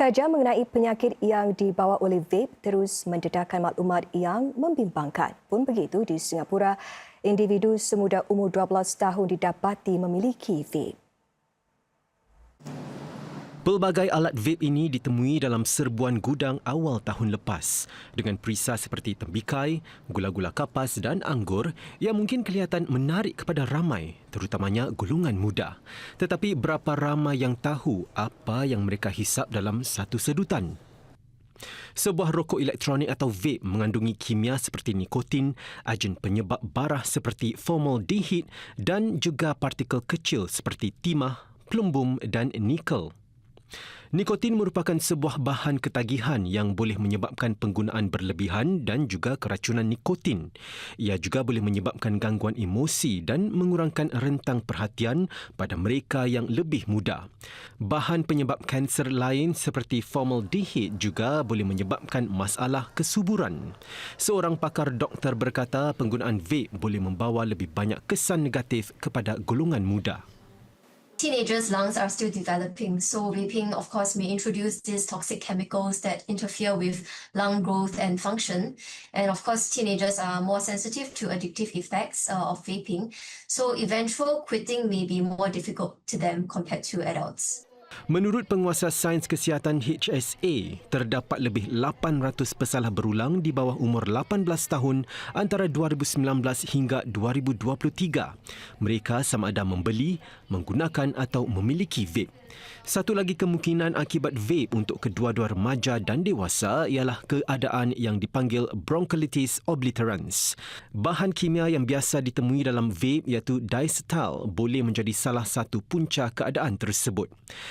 Kajian mengenai penyakit yang dibawa oleh vape terus mendedahkan maklumat yang membimbangkan. Pun begitu di Singapura, individu semuda umur 12 tahun didapati memiliki vape. Pelbagai alat vape ini ditemui dalam serbuan gudang awal tahun lepas dengan perisa seperti tembikai, gula-gula kapas dan anggur yang mungkin kelihatan menarik kepada ramai terutamanya golongan muda. Tetapi berapa ramai yang tahu apa yang mereka hisap dalam satu sedutan? Sebuah rokok elektronik atau vape mengandungi kimia seperti nikotin, agen penyebab barah seperti formaldehid dan juga partikel kecil seperti timah, plumbum dan nikel. Nikotin merupakan sebuah bahan ketagihan yang boleh menyebabkan penggunaan berlebihan dan juga keracunan nikotin. Ia juga boleh menyebabkan gangguan emosi dan mengurangkan rentang perhatian pada mereka yang lebih muda. Bahan penyebab kanser lain seperti formaldehid juga boleh menyebabkan masalah kesuburan. Seorang pakar doktor berkata penggunaan vape boleh membawa lebih banyak kesan negatif kepada golongan muda teenagers' lungs are still developing. So vaping, of course, may introduce these toxic chemicals that interfere with lung growth and function. And of course, teenagers are more sensitive to addictive effects uh, of vaping. So eventual quitting may be more difficult to them compared to adults. Menurut penguasa sains kesihatan HSA, terdapat lebih 800 pesalah berulang di bawah umur 18 tahun antara 2019 hingga 2023. Mereka sama ada membeli, menggunakan atau memiliki vape. Satu lagi kemungkinan akibat vape untuk kedua-dua remaja dan dewasa ialah keadaan yang dipanggil bronchiolitis obliterans. Bahan kimia yang biasa ditemui dalam vape iaitu diacetyl boleh menjadi salah satu punca keadaan tersebut.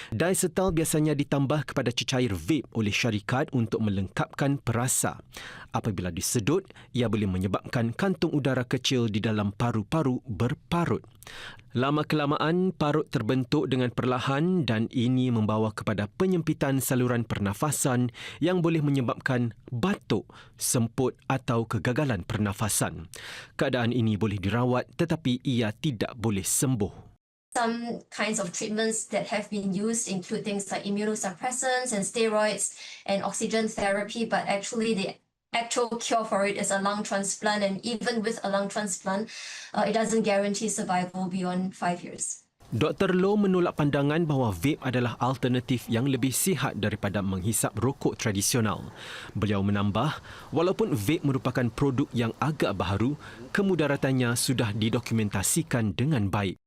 Diacetyl biasanya ditambah kepada cecair vape oleh syarikat untuk melengkapkan perasa. Apabila disedut, ia boleh menyebabkan kantung udara kecil di dalam paru-paru berparut. Lama kelamaan, parut terbentuk dengan perlahan dan ini membawa kepada penyempitan saluran pernafasan yang boleh menyebabkan batuk, semput atau kegagalan pernafasan. Keadaan ini boleh dirawat tetapi ia tidak boleh sembuh. Some kinds of treatments that have been used include things like immunosuppressants and steroids and oxygen therapy, but actually the actual cure for it is a lung transplant. And even with a lung transplant, uh, it doesn't guarantee survival beyond five years. Dr. Low menolak pandangan bahawa vape adalah alternatif yang lebih sihat daripada menghisap rokok tradisional. Beliau menambah, walaupun vape merupakan produk yang agak baharu, kemudaratannya sudah didokumentasikan dengan baik.